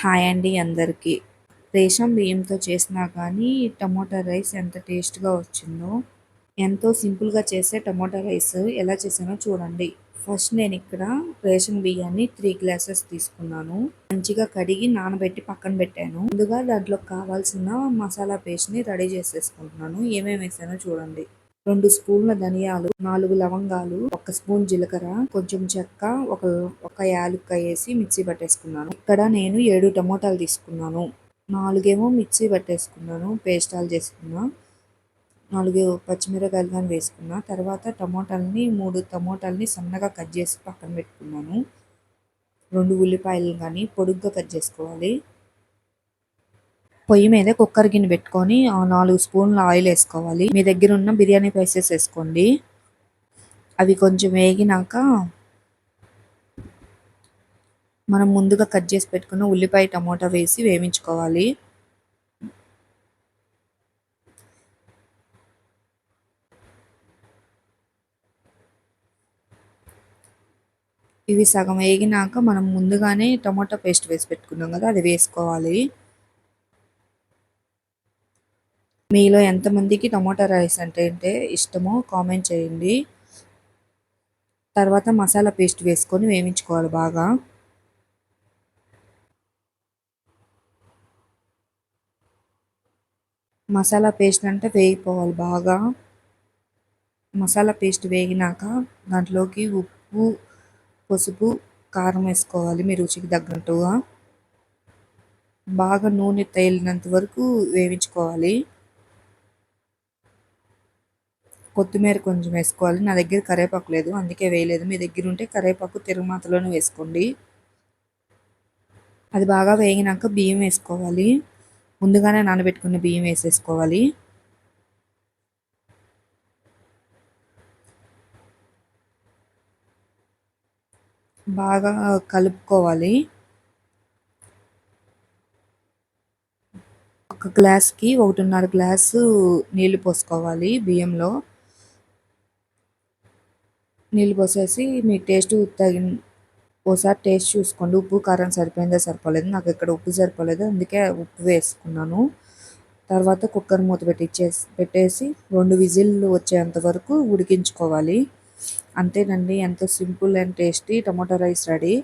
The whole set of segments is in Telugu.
హాయ్ అండి అందరికీ. రేషన్ బియ్యంతో చేసినా కానీ టమోటా రైస్ ఎంత టేస్ట్గా వచ్చిందో ఎంతో సింపుల్గా చేసే టమోటా రైస్ ఎలా చేసానో చూడండి. ఫస్ట్ నేను ఇక్కడ రేషన్ బియ్యాన్ని త్రీ గ్లాసెస్ తీసుకున్నాను. మంచిగా కడిగి నానబెట్టి పక్కన పెట్టాను. ముందుగా దాంట్లో కావాల్సిన మసాలా పేస్ట్ని రెడీ చేసేసుకుంటున్నాను. ఏమేమి వేసానో చూడండి. రెండు స్పూన్ల ధనియాలు నాలుగు లవంగాలు ఒక స్పూన్ జీలకర్ర కొంచెం చెక్క ఒక ఒక యాలుక్కాయ వేసి మిక్సీ పట్టేసుకున్నాను. ఇక్కడ నేను ఏడు టమోటాలు తీసుకున్నాను. నాలుగేమో మిక్సీ పట్టేసుకున్నాను పేస్టాలు చేసుకున్నా. నాలుగు పచ్చిమిరకాయలు కానీ వేసుకున్నా. తర్వాత టమోటాలని మూడు టమోటాలని సన్నగా కట్ చేసి పక్కన పెట్టుకున్నాను. రెండు ఉల్లిపాయలు కానీ పొడుగ్గా కట్ చేసుకోవాలి. పొయ్యి మీద కుక్కర్ గిన్నె పెట్టుకొని నాలుగు స్పూన్లు ఆయిల్ వేసుకోవాలి. మీ దగ్గర ఉన్న బిర్యానీ పైసెస్ వేసుకోండి. అవి కొంచెం వేగినాక మనం ముందుగా కట్ చేసి పెట్టుకున్న ఉల్లిపాయ టమోటా వేసి వేయించుకోవాలి. ఇవి సగం వేగినాక మనం ముందుగానే టమోటా పేస్ట్ వేసి పెట్టుకున్నాం కదా అది వేసుకోవాలి. మీలో ఎంతమందికి టమోటా రైస్ అంటే అంటే ఇష్టమో కామెంట్ చేయండి. తర్వాత మసాలా పేస్ట్ వేసుకొని వేయించుకోవాలి బాగా. మసాలా పేస్ట్ అంటే వేగిపోవాలి బాగా. మసాలా పేస్ట్ వేగినాక దాంట్లోకి ఉప్పు పసుపు కారం వేసుకోవాలి మీ రుచికి తగ్గట్టుగా. బాగా నూనె తేలినంత వరకు వేయించుకోవాలి. కొత్తిమీర కొంచెం వేసుకోవాలి. నా దగ్గర కరేపాకు లేదు. అందుకే వేయలేదు. మీ దగ్గర ఉంటే కరివేపాకు తిరుగుమాతలోనే వేసుకోండి. అది బాగా వేగినాక బియ్యం వేసుకోవాలి. ముందుగానే నానబెట్టుకున్న బియ్యం వేసేసుకోవాలి. బాగా కలుపుకోవాలి. ఒక గ్లాస్కి ఒకటిన్నర గ్లాసు నీళ్ళు పోసుకోవాలి బియ్యంలో. నీళ్ళు పోసేసి మీ టేస్ట్ తగిన ఒకసారి టేస్ట్ చూసుకోండి. ఉప్పు కారం సరిపోయిందో సరిపోలేదు? నాకు ఇక్కడ ఉప్పు సరిపోలేదు అందుకే ఉప్పు వేసుకున్నాను. తర్వాత కుక్కర్ మూత పెట్టించేసి పెట్టేసి రెండు విజిల్లు వచ్చేంత వరకు ఉడికించుకోవాలి. అంతేనండి ఎంతో simple and tasty tomato rice ready.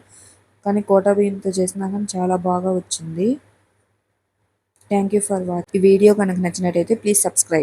కానీ కోటా బియ్యంతో చేసినా కానీ చాలా బాగా వచ్చింది. Thank you for watch. ఈ వీడియో కనుక నచ్చినట్టయితే ప్లీజ్ సబ్స్క్రైబ్.